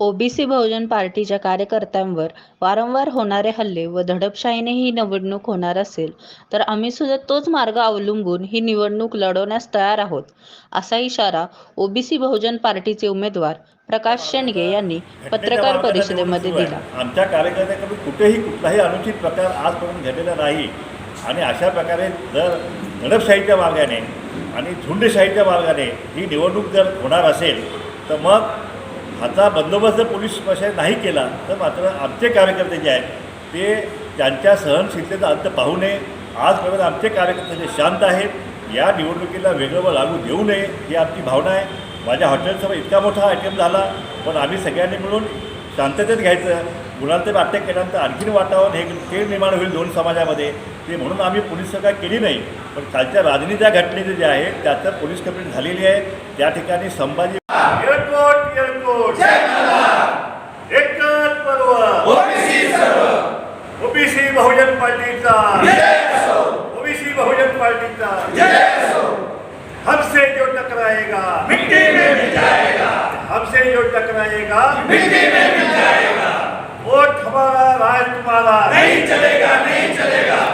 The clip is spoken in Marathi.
ओबीसी बहुजन पार्टीच्या कार्यकर्त्यांवर वारंवार होणारे हल्ले व दडपशाहीने ही निवडणूक होणार असेल तर आम्ही सुद्धा तोच मार्ग अवलंबून ही निवडणूक लढवण्यास तयार आहोत असा इशारा ओबीसी बहुजन पार्टीचे उमेदवार प्रकाश शेंडगे यांनी पत्रकार परिषदेमध्ये दिला. आमच्या कार्यकर्त्यांकडून कुठेही कुठलाही अनुचित प्रकार आजपर्यंत घडलेला नाही. आणि अशा प्रकारे जर दडपशाहीच्या मार्गाने आणि झुंडशाहीच्या मार्गाने ही निवडणूक जर होणार असेल तर मग ह्याचा बंदोबस्त जर पोलीस प्रशासन नाही केला तर मात्र आमचे कार्यकर्ते जे आहेत ते त्यांच्या सहनशीलतेचा अंत पाहू नये. आजपर्यंत आमचे कार्यकर्ते जे शांत आहेत या निवडणुकीला वेगळं व लागू देऊ नये ही आमची भावना आहे. माझ्या हॉटेलसमोर इतका मोठा आयटम झाला पण आम्ही सगळ्यांनी मिळून शांततेत घ्यायचं. मुलांचं अटॅक केल्यानंतर आणखीन वातावरण हे निर्माण होईल दोन समाजामध्ये. ते म्हणून आम्ही पोलीस काय केली नाही पण कालच्या राजनीच्या घटनेचे जे आहे त्याचं पोलीस कंप्लेंट झालेली आहे. त्या ठिकाणी संभाजी एअरपोर्ट एअरपोर्ट. एकच पर्व. ओबीसी बहुजन पार्टीचा. ओबीसी बहुजन पार्टीचा. हमसे जो टकराएगा मिट्टी में मिल जाएगा. हमसे जो टकराएगा मिट्टी में ਖਬਰ ਹੈ ਰਾਜਕੁਮਾਰ ਦਾ। ਨਹੀਂ ਚਲੇਗਾ ਨਹੀਂ ਚਲੇਗਾ।